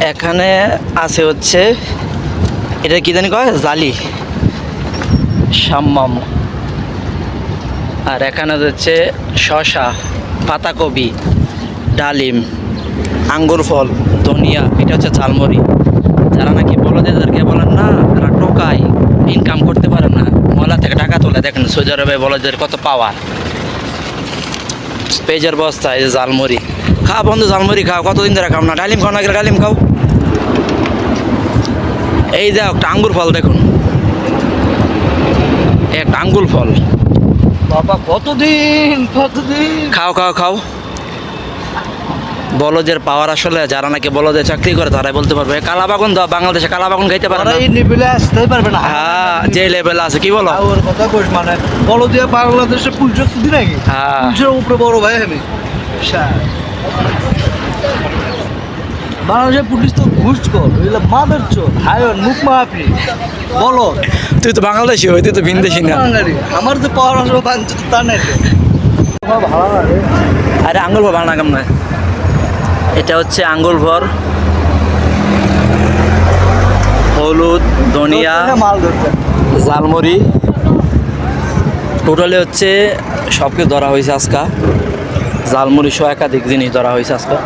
এখানে আছে হচ্ছে, এটা কি জানি কয়? জালি। সাম্মাম। আর এখানে হচ্ছে শশা, পাতাকপি, ডালিম, আঙ্গুর ফল, ধনিয়া, এটা হচ্ছে ঝালমুড়ি। যারা নাকি বলো যে যাদেরকে বলেন না, তারা টোকায়, ইনকাম করতে পারে না। ময়লা থেকে টাকা তোলে দেখেন, সৌদি আরবে বলদের কত পাওয়ার পেজের বস্তা এই যে ঝালমুড়ি। খা বন্ধু ঝালমুড়ি খাও কতদিন ধরে খাও না? ডালিম খাও না গেলে ডালিম খাও। এই যে একটা আঙ্গুর ফল দেখুন। একটা আঙ্গুর ফল। বাবা কতদিন কতদিন? খাও খাও খাও। বলদের পাওয়ার আসলে যারা নাকি বলদের চাকরি করে তারাই বলতে পারবে। কালা বাগুন দাও বাংলাদেশে কালা বাগুন খাইতে পারে না। এই লেভেলে আসতেই পারবে না। হ্যাঁ যে লেভেল আছে কি বলো? ওর কথা কইস মানে বলো দিয়ে বাংলাদেশে পুলিশের দিদি নাকি হ্যাঁ। পুলিশের উপরে বড় ভাই আমি। বাংলাদেশের পুলিশ তো ঘুষ কর এগুলো মাদের চোর। হায়ন মুখ মাহাপি বলো। তুই তো বাংলাদেশি হই তুই তো ভিনদেশি না। আমার যে পাওয়ার বাঞ্চ তা নাই তো। ভালো আরে বানা কাম না এটা হচ্ছে আঙ্গুল ভর। হলুদ ধনিয়া জালমুড়ি টোটালি হচ্ছে সব কিছু ধরা হয়েছে আজকা। জালমুড়ি সহ একাধিক জিনিস ধরা হয়েছে আজকা।